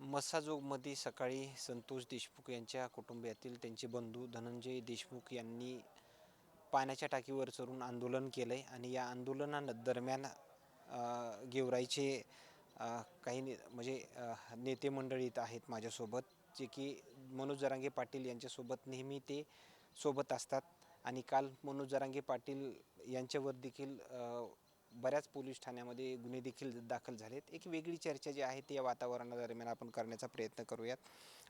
मस्साजोगमध्ये सकाळी संतोष देशमुख यांच्या कुटुंबियातील त्यांचे बंधू धनंजय देशमुख यांनी पाण्याच्या टाकीवर चढून आंदोलन केलं आहे आणि या आंदोलना दरम्यान गेवराईचे काही ने म्हणजे नेते मंडळीत आहेत माझ्यासोबत जे की मनोज जरांगे पाटील यांच्यासोबत नेहमी ते सोबत असतात. आणि काल मनोज जरांगे पाटील यांच्यावर देखील बऱ्याच पोलीस ठाण्यामध्ये गुन्हे देखील दाखल झालेत. एक वेगळी चर्चा जी आहे ती या वातावरणादरम्यान आपण करण्याचा प्रयत्न करूयात.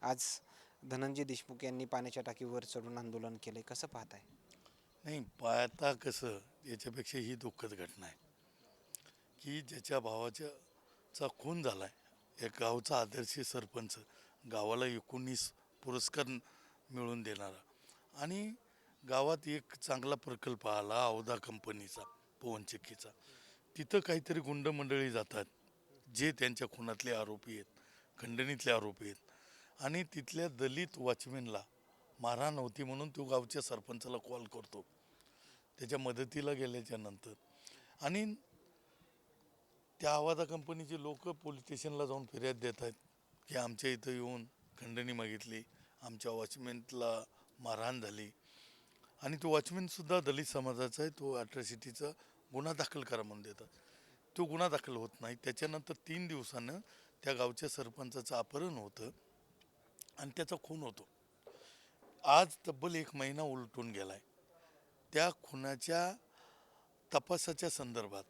आज धनंजय देशमुख यांनी पाण्याच्या टाकीवर चढून आंदोलन केले कसं पाहताय? नाही पाहता कसं? याच्यापेक्षा ही दुःखद घटना आहे. की ज्याच्या भावाच्या चा खून झाला आहे या गावचा आदर्शी सरपंच गावाला एकोणीस पुरस्कार मिळवून देणारा. आणि गावात एक चांगला प्रकल्प आला औदा कंपनीचा पवनचक्कीचा. तिथं काहीतरी गुंड मंडळी जातात जे त्यांच्या खुनातले आरोपी आहेत खंडणीतले आरोपी आहेत. आणि तिथल्या दलित वॉचमॅनला मारहाण होती म्हणून तो गावच्या सरपंचाला कॉल करतो. त्याच्या मदतीला गेल्याच्यानंतर. आणि त्या आवाजा कंपनीचे लोक पोलीस स्टेशनला जाऊन फिर्याद देत आहेत की आमच्या इथं येऊन खंडणी मागितली आमच्या वॉचमॅनला मारहाण झाली. आणि तो वॉचमॅनसुद्धा दलित समाजाचा आहे तो अट्रॅसिटीचा गुन्हा दाखल करा म्हणून देतात. तो गुन्हा दाखल होत नाही. त्याच्यानंतर तीन दिवसानं त्या गावच्या सरपंचाचं अपहरण होतं आणि त्याचा खून होतो. आज तब्बल एक महिना उलटून गेला आहे त्या खुनाच्या तपासाच्या संदर्भात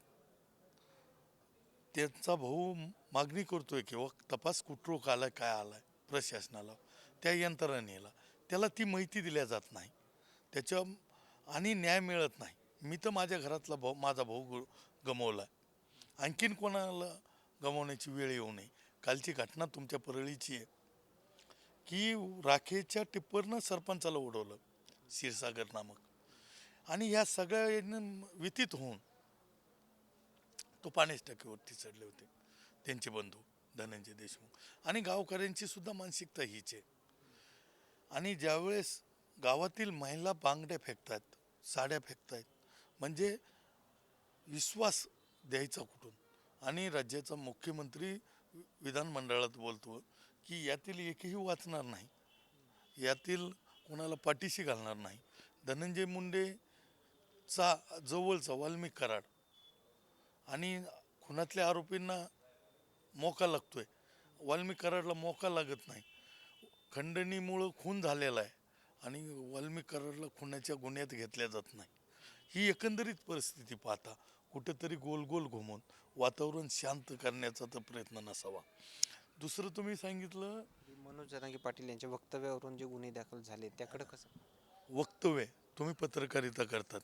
त्यांचा भाऊ मागणी करतोय किंवा तपास कुठरोक आलाय काय आलाय प्रशासनाला त्या यंत्रणेला त्याला ती माहिती दिल्या जात नाही. त्याच्या आणि न्याय मिळत नाही. मी तर माझ्या घरातला भाऊ माझा भाऊ ग- गमावला आणखीन कोणाला गमावण्याची वेळ येऊ नये. कालची घटना तुमच्या परळीची आहे. की राखेच्या टिप्परनं सरपंचाला उडवलं क्षीरसागर नामक. आणि ह्या सगळ्या व्यतीत होऊन तो पाण्याच टाकीवरती चढले होते. त्यांचे बंधू धनंजय देशमुख. आणि गावकऱ्यांची सुद्धा मानसिकता हीच आहे. आणि ज्यावेळेस गावातील महिला बांगड्या फेकतात साड्या फेकतायत म्हणजे विश्वास द्यायचा कुठून? आणि राज्याचा मुख्यमंत्री विधानमंडळात बोलतो की यातील एकही वाचणार नाही. यातील कोणाला पाठीशी घालणार नाही. धनंजय मुंडेचा जवळचा वाल्मिक कराड आणि खुनातल्या आरोपींना मोका लागतोय. वाल्मिक कराडला मोका लागत नाही. खंडणीमुळं खून झालेला आहे आणि वाल्मिक कराडला खुनाच्या गुन्ह्यात घेतल्या जात नाही. ही एकंदरीत परिस्थिती पाहता कुठेतरी गोल गोल घुमून वातावरण शांत करण्याचा तर प्रयत्न नसावा. दुसरं तुम्ही सांगितलं मनोज जरांगे पाटील यांच्या वक्तव्यावरून जे गुन्हे दाखल झाले त्याकडे कसं? वक्तव्य तुम्ही पत्रकारिता करतात.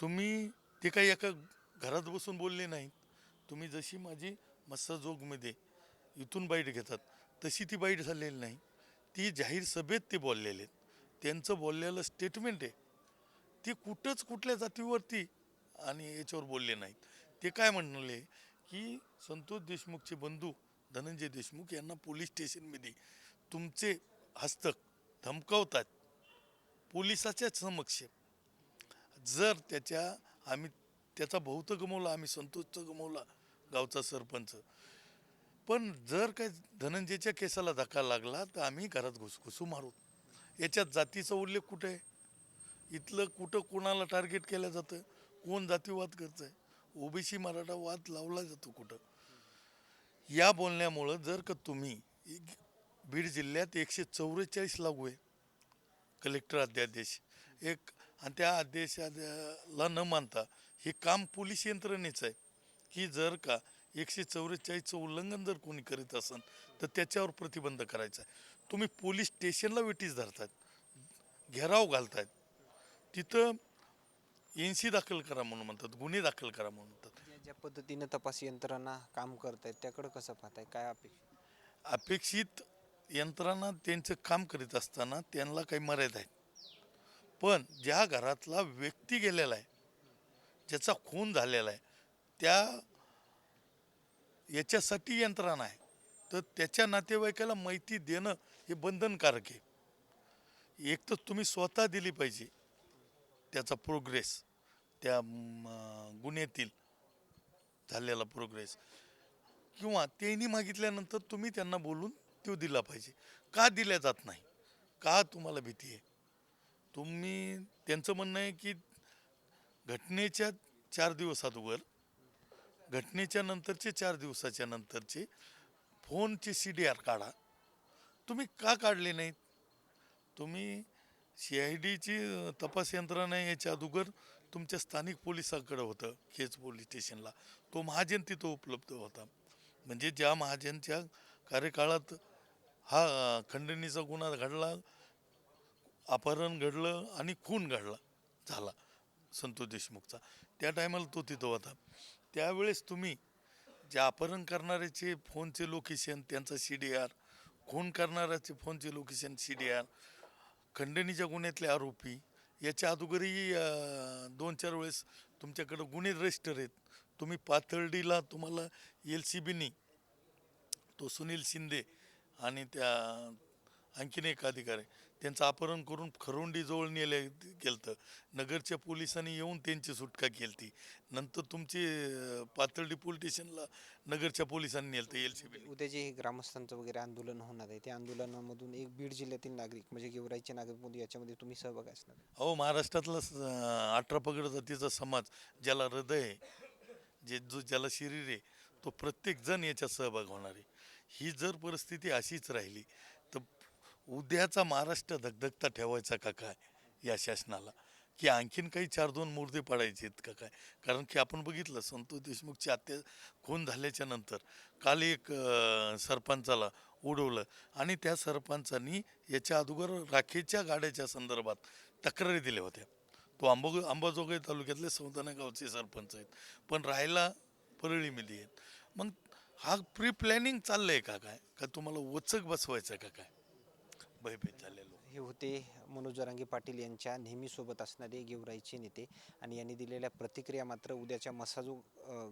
तुम्ही ते काही एका घरात बसून बोलले नाहीत. तुम्ही जशी माझी मस्साजोगमध्ये इथून बाईट घेतात तशी ती बाईट झालेली नाही. ती जाहीर सभेत ते बोललेले आहेत. त्यांचं बोललेलं स्टेटमेंट आहे. ते कुठंच कुठल्या जातीवरती आणि याच्यावर बोलले नाहीत. ते काय म्हणले की संतोष देशमुखचे बंधू धनंजय देशमुख यांना पोलीस स्टेशनमध्ये तुमचे हस्तक धमकवतात पोलिसाच्या समक्ष. जर त्याच्या आम्ही त्याचा भाऊ तर गमवला आम्ही संतोषचं गमवला गावचा सरपंच. पण जर काय धनंजयच्या केसाला धक्का लागला तर आम्ही घरात घुसघुसू मारू. याच्यात जातीचा उल्लेख कुठे आहे? इथलं कुठं कोणाला टार्गेट केलं जातं? कोण जातीवाद करतंय? ओबीसी मराठा वाद लावला जातो कुठं? या बोलण्यामुळं जर का तुम्ही बीड जिल्ह्यात एकशे चौवेचाळीस लागू आहे कलेक्टर अध्यादेश. एक आणि त्या अध्यादेशाला न मानता हे काम पोलीस यंत्रणेचं आहे. की जर का एकशे चौवेचाळीसचं उल्लंघन जर कोणी करीत असेल तर त्याच्यावर प्रतिबंध करायचा आहे. तुम्ही पोलीस स्टेशनला वेटीस धरतात घेराव घालतात तिथं एन सी दाखल करा म्हणून म्हणतात गुन्हे दाखल करा म्हणून म्हणतात. ज्या- ज्या पद्धतीनं तपास यंत्रणा काम करत आहेत त्याकडे कसं पाहताय? काय अपेक्षा? अपेक्षित यंत्रणा त्यांचं काम करीत असताना त्यांना काही मर्यादा आहेत. पण ज्या घरातला व्यक्ती गेलेला आहे ज्याचा खून झालेला आहे त्या याच्यासाठी यंत्रणा आहे. तर त्याच्या नातेवाईकाला माहिती देणं हे बंधनकारक आहे. एक तर तुम्ही स्वतः दिली पाहिजे. त्याचा प्रोग्रेस त्या गुन्ह्यातील झालेला प्रोग्रेस किंवा त्यांनी मागितल्यानंतर तुम्ही त्यांना बोलून तो दिला पाहिजे. का दिल्या जात नाही? का तुम्हाला भीती आहे? तुम्ही त्यांचं म्हणणं आहे की घटनेच्या चार दिवसात अगोदर घटनेच्या नंतरचे चार दिवसाच्या नंतरचे फोनचे सी डी आर काढा. तुम्ही का काढले नाहीत? तुम्ही सी आय डीची तपास यंत्रणा याच्या अगोदर तुमच्या स्थानिक पोलिसांकडे होतं केज पोलीस स्टेशनला. तो महाजन तिथं उपलब्ध होता. म्हणजे ज्या महाजनच्या कार्यकाळात हा खंडणीचा गुन्हा घडला अपहरण घडलं आणि खून घडला झाला संतोष देशमुखचा. त्या टायमाला तो तिथं होता. त्यावेळेस तुम्ही ज्या अपहरण करणाऱ्याचे फोनचे लोकेशन त्यांचा सी डी आर खून करणाऱ्याचे फोनचे लोकेशन सी डी आर खंडणीच्या गुन्ह्यातले आरोपी याच्या अगोदरही दोन चार वेळेस तुमच्याकडं गुन्हे रजिस्टर आहेत. तुम्ही पाथर्डीला तुम्हाला एल सी बीनी तो सुनील शिंदे आणि त्या आणखीन एक अधिकारी त्यांचं अपहरण करून खरोंडीजवळ नेले गेलं नगरच्या पोलिसांनी येऊन त्यांची सुटका केली नंतर तुमची पाथर्डी पोलीस स्टेशनला नगरच्या पोलिसांनी नेलं एल सी बी उद्या जे ग्रामस्थांचं वगैरे आंदोलन होणार आहे. त्या आंदोलनामधून एक बीड जिल्ह्यातील नागरिक म्हणजे गेवराईचे नागरिक याच्यामध्ये तुम्ही सहभाग असणार. अहो महाराष्ट्रातला अठरा पगड जातीचा समाज ज्याला हृदय आहे जे जो ज्याला शरीर आहे तो प्रत्येक जण याच्यात सहभाग होणार आहे. ही जर परिस्थिती अशीच राहिली उद्याचा महाराष्ट्र धगधगता ठेवायचा का काय या शासनाला? की आणखीन काही चार दोन मुर्दे पाडायचे आहेत का काय? कारण की आपण बघितलं संतोष देशमुखची हत्या खून झाल्याच्यानंतर काल एक सरपंचाला उडवलं आणि त्या सरपंचांनी याच्या अगोदर राखेच्या गाड्याच्या संदर्भात तक्रारी दिल्या होत्या. तो आंबो अंबाजोगाई तालुक्यातले सौदाना गावचे सरपंच आहेत. पण राहायला परळीमध्ये आहेत. मग हा प्री प्लॅनिंग चाललंय का काय? का तुम्हाला वचक बसवायचं का काय? भयभीत झालेलो. हे होते मनोज जरांगे पाटील यांच्या नेहमी सोबत असणारे गेवराईचे नेते. आणि यांनी दिलेल्या प्रतिक्रिया मात्र उद्याच्या मसाजो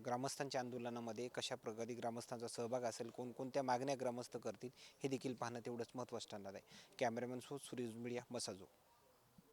ग्रामस्थांच्या आंदोलनामध्ये कशा प्रकारे ग्रामस्थांचा सहभाग असेल कोणकोणत्या मागण्या ग्रामस्थ करतील हे देखील पाहणं तेवढंच महत्त्वाचं ठरणार आहे. Cameraman so Suresh media मसाजो.